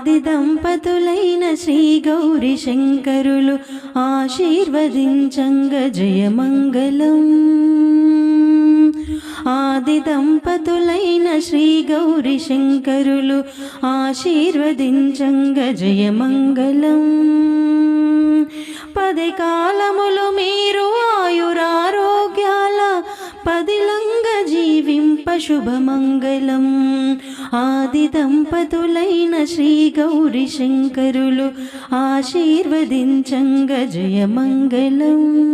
ఆది దంపతులైన శ్రీ గౌరి శంకరులు ఆశీర్వదించంగ జయమంగళం. ఆది దంపతులైన శ్రీ గౌరి శంకరులు ఆశీర్వదించంగ జయమంగళం. పదే కాలములు జీవింప శుభమంగళం. ఆది దంపతులైన శ్రీ గౌరి శంకరులు ఆశీర్వదించంగ జయమంగళం.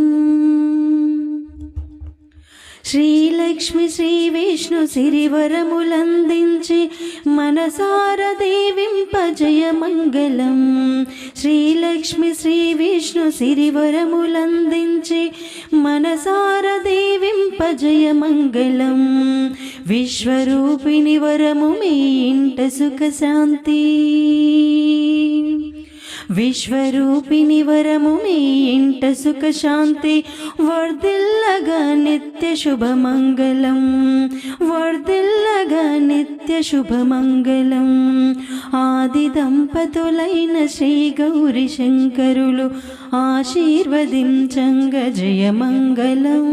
శ్రీలక్ష్మి శ్రీ విష్ణు సిరివరములందించి మనసార దేవింప జయమంగళం. శ్రీలక్ష్మి శ్రీ విష్ణు సిరివరములందించి మనసార దేవింప విశ్వరూపిణి వరము మీ ఇంట సుఖశాంతి విశ్వరూపిణి వరము మీ ఇంట సుఖశాంతి వర్ధిల్లగా నిత్య శుభమంగళం. వర్ధిల్లగా నిత్య శుభమంగళం. ఆది దంపతులైన శ్రీ గౌరి శంకరులు ఆశీర్వదించంగ జయమంగళం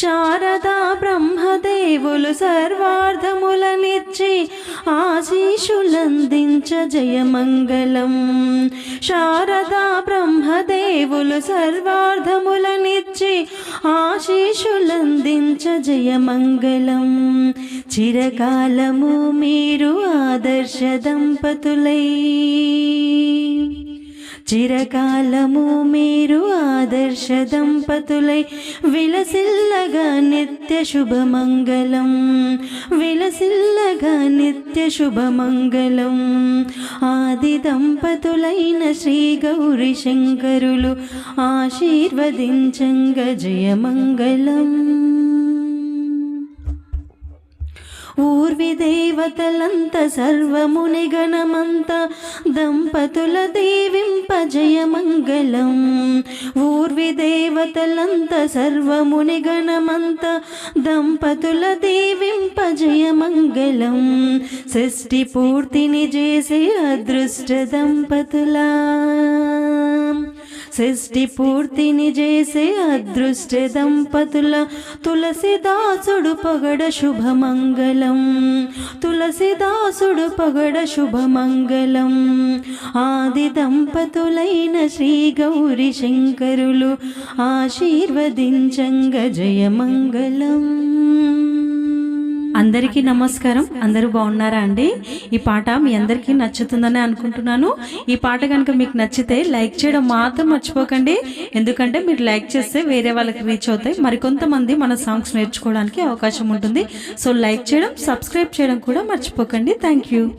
శారదా బ్రహ్మదేవులు సర్వార్థములనిచ్చి ఆశీషులందించ జయమంగళం శారదా బ్రహ్మదేవులు సర్వార్థములని సర్వార్థములనిచ్చి ఆశీషులందించ జయమంగళం. చిరకాలము మీరు ఆదర్శ దంపతులై. చిరకాలము మీరు ఆదర్శ దంపతులై విలసిల్లగా నిత్య శుభమంగళం విలసిల్లగా నిత్య శుభమంగళం. ఆది దంపతులైన శ్రీ గౌరీ శంకరులు ఆశీర్వదించంగ జయమంగళం. ఊర్వి దేవతలంత సర్వముని గణమంత దంపతుల దేవింప జయమంగళం. ఊర్వి దేవతలంత సర్వముని గణమంత దంపతుల దేవింప జయమంగళం. షష్ఠి పూర్తిని చేసే అదృష్ట దంపతులా. సృష్టి పూర్తిని చేసే అదృష్ట దంపతుల తులసిదాసుడు పగడ శుభమంగళం. తులసిదాసుడు పగడ శుభమంగళం. ఆది దంపతులైన శ్రీ గౌరి శంకరులు ఆశీర్వదించంగ జయమంగళం. అందరికీ నమస్కారం. అందరూ బాగున్నారా అండి? ఈ పాట మీ అందరికీ నచ్చుతుందని అనుకుంటున్నాను. ఈ పాట కనుక మీకు నచ్చితే లైక్ చేయడం మాత్రం మర్చిపోకండి. ఎందుకంటే మీరు లైక్ చేస్తే వేరే వాళ్ళకి రీచ్ అవుతాయి. మరికొంతమంది మన సాంగ్స్ నేర్చుకోవడానికి అవకాశం ఉంటుంది. సో లైక్ చేయడం సబ్స్క్రైబ్ చేయడం కూడా మర్చిపోకండి. Thank you.